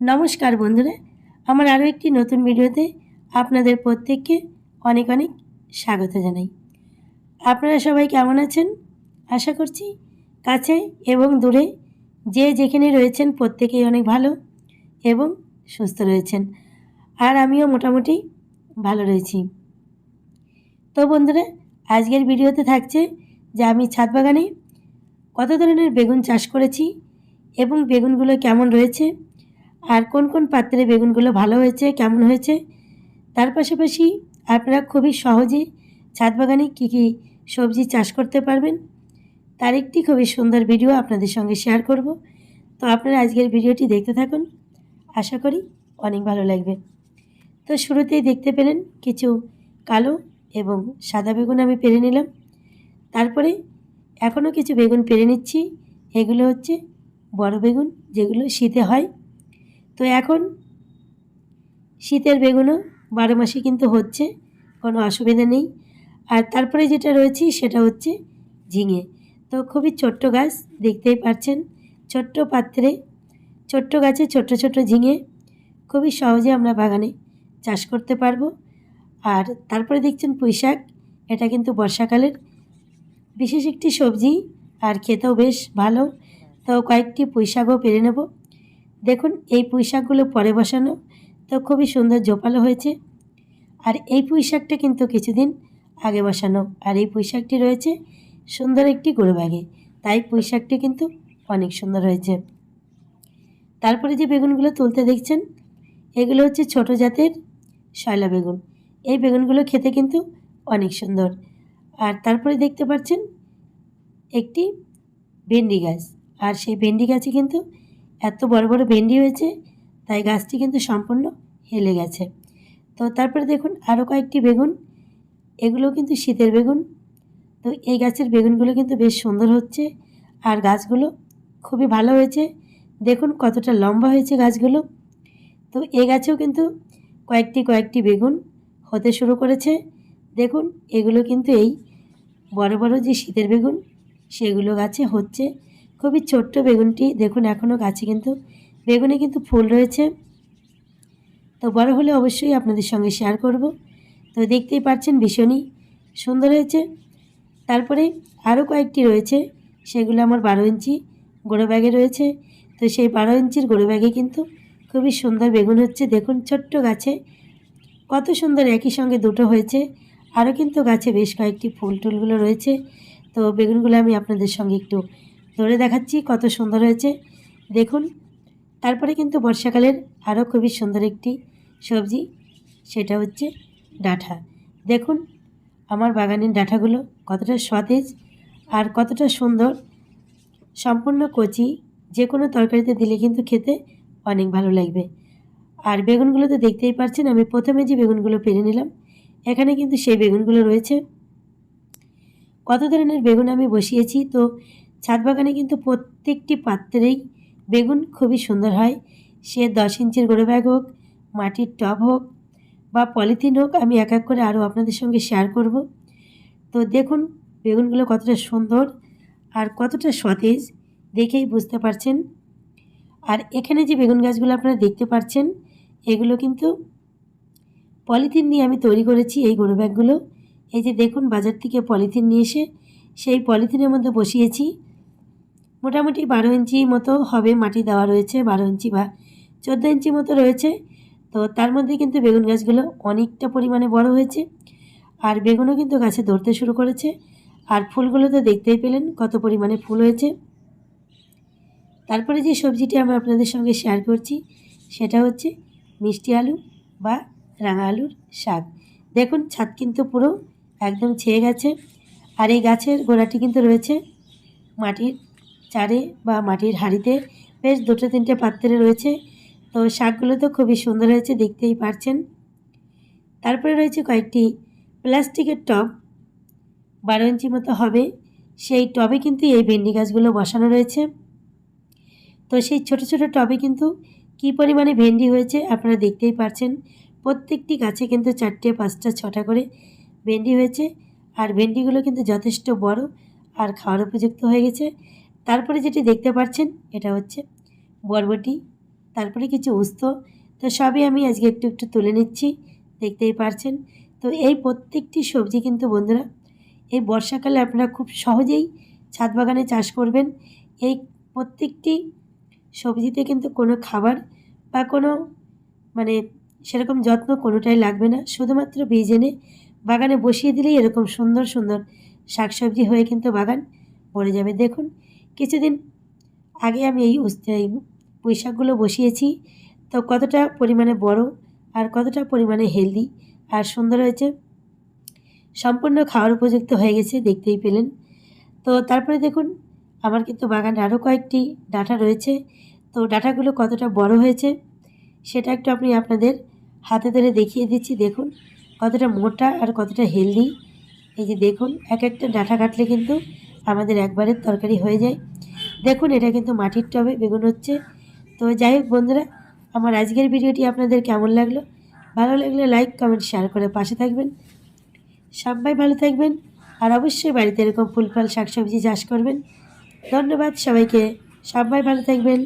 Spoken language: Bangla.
নমস্কার বন্ধুরা, আমার আরও একটি নতুন ভিডিওতে আপনাদের প্রত্যেককে অনেক অনেক স্বাগত জানাই। আপনারা সবাই কেমন আছেন? আশা করছি কাছে এবং দূরে যে যেখানে রয়েছেন প্রত্যেকেই অনেক ভালো এবং সুস্থ রয়েছেন, আর আমিও মোটামুটি ভালো রয়েছি। তো বন্ধুরা, আজকের ভিডিওতে থাকছে যে আমি ছাদ বাগানে কত ধরনের বেগুন চাষ করেছি এবং বেগুনগুলো কেমন রয়েছে আর কোন কোন পাত্রে বেগুনগুলো ভালো হয়েছে, কেমন হয়েছে? তার পাশাপাশি আপনারা খুবই সহজে ছাদ বাগানে কী কী সবজি চাষ করতে পারবেন, তার একটি খুবই সুন্দর ভিডিও আপনাদের সঙ্গে শেয়ার করব। তো আপনারা আজকের ভিডিওটি দেখতে থাকুন। আশা করি অনেক ভালো লাগবে। তো শুরুতেই দেখতে পেলেন কিছু কালো এবং সাদা বেগুন আমি পেরে নিলাম। তারপরে এখনও কিছু বেগুন পেরে নিচ্ছি। এগুলো হচ্ছে বড় বেগুন, যেগুলো শীতে হয়। তো এখন শীতের বেগুনও বারো মাসে কিন্তু হচ্ছে, কোনো অসুবিধা নেই। আর তারপরে যেটা রয়েছে সেটা হচ্ছে ঝিঙে। তো খুবই ছোট্ট গাছ, দেখতেই পাচ্ছেন, ছোট্ট পাত্রে, ছোট্ট গাছে ছোট্ট ছোট্ট ঝিঙে। খুবই সহজে আমরা বাগানে চাষ করতে পারব। আর তারপরে দেখছেন পুঁইশাক এটা কিন্তু বর্ষাকালের। বিশেষ একটি সবজি, আর খেতেও বেশ ভালো। তো কয়েকটি পুঁইশাকও পেরে নেব। দেখুন, এই পুঁইশাকগুলো পরে বসানো তো খুবই সুন্দর জোপালো হয়েছে। আর এই পুঁইশাকটা কিন্তু কিছুদিন আগে বসানো। আর এই পুঁইশাকটি রয়েছে সুন্দর একটি গুঁড়ো ব্যাগে। তাই পুঁইশাকটি কিন্তু অনেক সুন্দর হয়েছে। তারপরে যে বেগুনগুলো তুলতে দেখছেন, এগুলো হচ্ছে ছোট জাতের শয়লা বেগুন। এই বেগুনগুলো খেতে কিন্তু অনেক সুন্দর। আর তারপরে দেখতে পাচ্ছেন একটি ভেন্ডি গাছ। আর সেই ভেন্ডি গাছে কিন্তু এত বড় বড় ভেন্ডি হয়েছে, তাই গাছটি কিন্তু সম্পূর্ণ হেলে গেছে। তো তারপরে দেখুন আরও কয়েকটি বেগুন এগুলো কিন্তু শীতের বেগুন। তো এই গাছের বেগুনগুলো কিন্তু বেশ সুন্দর হচ্ছে, আর গাছগুলো খুবই ভালো হয়েছে। দেখুন কতটা লম্বা হয়েছে গাছগুলো। তো এই গাছেও কিন্তু কয়েকটি কয়েকটি বেগুন হতে শুরু করেছে। দেখুন, এগুলো কিন্তু এই বড় বড় যে শীতের বেগুন, সেগুলো গাছে হচ্ছে। খুবই ছোট্ট বেগুনটি। দেখুন এখনও গাছে কিন্তু বেগুনে কিন্তু ফুল রয়েছে। তো বড় হলে অবশ্যই আপনাদের সঙ্গে শেয়ার করব। তো দেখতেই পাচ্ছেন ভীষণই সুন্দর হয়েছে। তারপরে আরও কয়েকটি রয়েছে, সেগুলো আমার বারো ইঞ্চি গোড়ো ব্যাগে রয়েছে। তো সেই বারো ইঞ্চির গোড়ো ব্যাগে কিন্তু খুবই সুন্দর বেগুন হচ্ছে। দেখুন, ছোট্ট গাছে কত সুন্দর একই সঙ্গে দুটো হয়েছে। আরও কিন্তু গাছে বেশ কয়েকটি ফুল টুলগুলো রয়েছে। তো বেগুনগুলো আমি আপনাদের সঙ্গে একটু ধরে দেখাচ্ছি কত সুন্দর হয়েছে। দেখুন, তারপরে কিন্তু বর্ষাকালের আরও খুবই সুন্দর একটি সবজি, সেটা হচ্ছে ডাঁঠা। দেখুন, আমার বাগানের ডাঁঠাগুলো কতটা সতেজ আর কতটা সুন্দর। সম্পূর্ণ কচি যে কোনো তরকারিতে দিলে কিন্তু খেতে অনেক ভালো লাগবে। আর বেগুনগুলো তো দেখতেই পাচ্ছেন, আমি প্রথমে যে বেগুনগুলো পেরে নিলাম, এখানে কিন্তু সেই বেগুনগুলো রয়েছে। কত ধরনের বেগুন আমি বসিয়েছি, তো ছাদ বাগানে কিন্তু প্রত্যেকটি পাত্রেই বেগুন খুবই সুন্দর হয়। সে দশ ইঞ্চির গোড়ো ব্যাগ হোক, মাটির টব হোক বা পলিথিন হোক, আমি এক এক করে আরও আপনাদের সঙ্গে শেয়ার করব। তো দেখুন, বেগুনগুলো কতটা সুন্দর আর কতটা সতেজ, দেখেই বুঝতে পারছেন। আর এখানে যে বেগুন গাছগুলো আপনারা দেখতে পাচ্ছেন এগুলো কিন্তু পলিথিন নিয়ে আমি তৈরি করেছি এই গরু ব্যাগগুলো এই যে দেখুন, বাজার থেকে পলিথিন নিয়ে এসে সেই পলিথিনের মধ্যে বসিয়েছি। মোটামুটি বারো ইঞ্চি মতো হবে মাটি দেওয়া রয়েছে, বারো ইঞ্চি বা চোদ্দ ইঞ্চি মতো রয়েছে। তো তার মধ্যে কিন্তু বেগুন গাছগুলো অনেকটা পরিমাণে বড় হয়েছে আর বেগুনও কিন্তু গাছে ধরতে শুরু করেছে। আর ফুলগুলো তো দেখতেই পেলেন কত পরিমাণে ফুল হয়েছে। তারপরে যে সবজিটি আমি আপনাদের সঙ্গে শেয়ার করছি, সেটা হচ্ছে মিষ্টি আলু বা রাঙা আলুর শাক। দেখুন, ছাদ কিন্তু পুরো একদম ছেয়ে গেছে। আর এই গাছের গোড়াটি কিন্তু রয়েছে মাটির চারে বা মাটির হাঁড়িতে বেশ দুটো তিনটে পাত্রে রয়েছে। তো শাকগুলো তো খুবই সুন্দর হয়েছে, দেখতেই পারছেন। তারপরে রয়েছে কয়েকটি প্লাস্টিকের টব। বারো ইঞ্চি মতো হবে। সেই টবে কিন্তু এই ভেন্ডি গাছগুলো বসানো রয়েছে। তো সেই ছোট ছোট টবে কিন্তু কি পরিমাণে ভেন্ডি হয়েছে আপনারা দেখতেই পারছেন। প্রত্যেকটি গাছে কিন্তু চারটে, পাঁচটা, ছটা করে ভেন্ডি হয়েছে। আর ভেন্ডিগুলো কিন্তু যথেষ্ট বড় আর খাওয়ার উপযুক্ত হয়ে গেছে। তারপরে যেটি দেখতে পাচ্ছেন, এটা হচ্ছে বরবটি, তারপরে কিছু উস্ত। তো সবই আমি আজকে একটু একটু তুলে নিচ্ছি, দেখতেই পারছেন। তো এই প্রত্যেকটি সবজি কিন্তু বন্ধুরা, এই বর্ষাকালে আপনারা খুব সহজেই ছাদ বাগানে চাষ করবেন। এই প্রত্যেকটি সবজিতে কিন্তু কোনো খাবার বা কোনো মানে সেরকম যত্ন কোনোটাই লাগবে না। শুধুমাত্র বীজ এনে বাগানে বসিয়ে দিলেই এরকম সুন্দর সুন্দর শাকসবজি হয়ে কিন্তু বাগান ভরে যাবে। দেখুন কিছুদিন আগে আমি এই পুঁই শাকগুলো বসিয়েছি। তো কতটা পরিমাণে বড় আর কতটা পরিমাণে হেলদি আর সুন্দর হয়েছে, সম্পূর্ণ খাওয়ার উপযুক্ত হয়ে গেছে, দেখতেই পেলেন। তো তারপরে দেখুন, আমার কিন্তু বাগানে আরও কয়েকটি ডাঁটা রয়েছে। তো ডাঁটাগুলো কতটা বড় হয়েছে, সেটা একটু আপনি আপনাদের হাতে ধরে দেখিয়ে দিচ্ছি। দেখুন, কতটা মোটা আর কতটা হেলদি এই যে দেখুন, এক একটা ডাঁটা কাটলে কিন্তু আমাদের একবারের তরকারি হয়ে যায়। দেখুন, এটা কিন্তু মাটির টবে বেগুন হচ্ছে। তো যাই হোক বন্ধুরা, আমার আজকের ভিডিওটি আপনাদের কেমন লাগল? ভালো লাগলে লাইক, কমেন্ট, শেয়ার করে পাশে থাকবেন। সবাই ভালো থাকবেন। আর অবশ্যই বাড়িতে এরকম ফুল ফল শাকসবজি চাষ করবেন। ধন্যবাদ সবাইকে। সবাই ভালো থাকবেন।